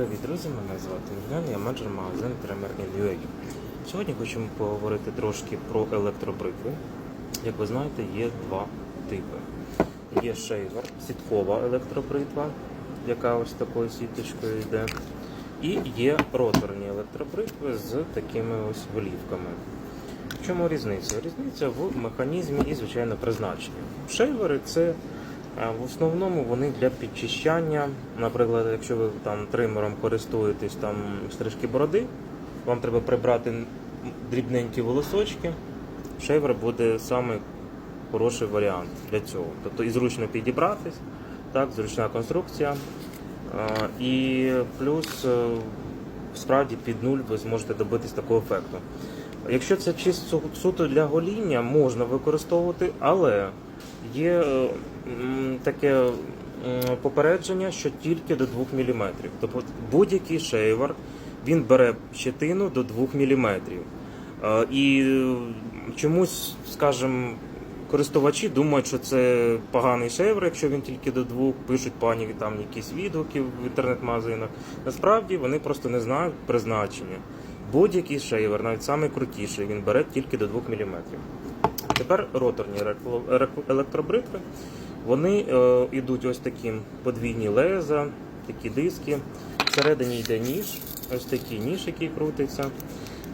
Привіт, друзі! Мене звати Євген, я менеджер магазину Тремер.ua. Сьогодні хочемо поговорити трошки про електробритви. Як ви знаєте, є два типи. Є шейвер, сіткова електробритва, яка ось такою сіточкою йде. І є роторні електробритви з такими ось голівками. В чому різниця? Різниця в механізмі і, звичайно, призначенні. Шейвери це В основному вони для підчищання. Наприклад, якщо ви там тримером користуєтесь там стрижки бороди, вам треба прибрати дрібненькі волосочки. Шейвер буде саме хороший варіант для цього. Тобто і зручно підібратись, так, зручна конструкція. І плюс е, справді під нуль ви зможете добитись такого ефекту. Якщо це чисто суто для гоління, можна використовувати, але є е, таке попередження, що тільки до 2 мм. Тобто будь-який шейвер він бере щетину до 2 мм. Е, І чомусь, скажімо, користувачі думають, що це поганий шейвер, якщо він тільки до двох, пишуть пані там якісь відгуки в інтернет-магазинах. Насправді вони просто не знають призначення. Будь-який шейвер, навіть найкрутіший, він бере тільки до 2 мм. Тепер роторні електробритви. Вони е, йдуть ось такі подвійні леза, такі диски. Всередині йде ніж, ось такий ніж, який крутиться.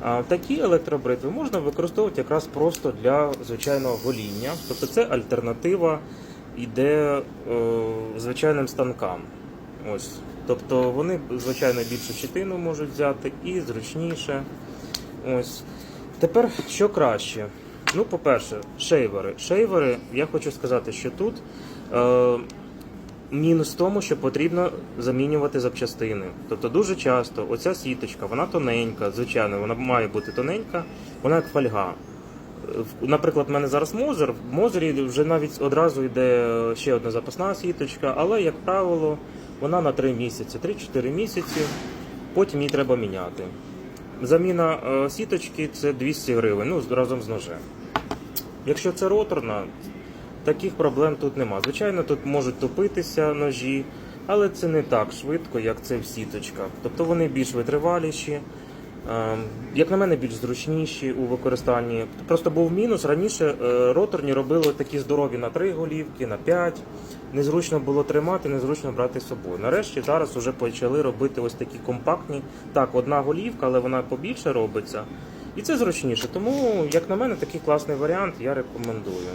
А такі електробритви можна використовувати якраз просто для звичайного гоління. Тобто це альтернатива йде е, звичайним станкам. Ось. Тобто вони, звичайно, більшу щетину можуть взяти і зручніше. Ось. Тепер що краще? Ну, по-перше, шейвери. Шейвери, я хочу сказати, що тут е, мінус в тому, що потрібно замінювати запчастини. Тобто дуже часто оця сіточка, вона тоненька, звичайно, вона має бути тоненька, вона як фольга. Е, Наприклад, в мене зараз Мозер. В Мозері вже навіть одразу йде ще одна запасна сіточка, але, як правило, вона на 3 місяці, 3-4 місяці, потім її треба міняти. Заміна е, сіточки це 200 гривень, ну, разом з ножем. Якщо це роторна, таких проблем тут нема. Звичайно, тут можуть топитися ножі, але це не так швидко, як це в сіточках. Тобто вони більш витриваліші, ем, як на мене, більш зручніші у використанні. Просто був мінус. Раніше е, роторні робили такі здорові на 3 голівки, на 5. Незручно було тримати, незручно брати з собою. Нарешті зараз вже почали робити ось такі компактні. Так, одна голівка, але вона побільше робиться. І це зручніше. Тому, як на мене, такий класний варіант я рекомендую.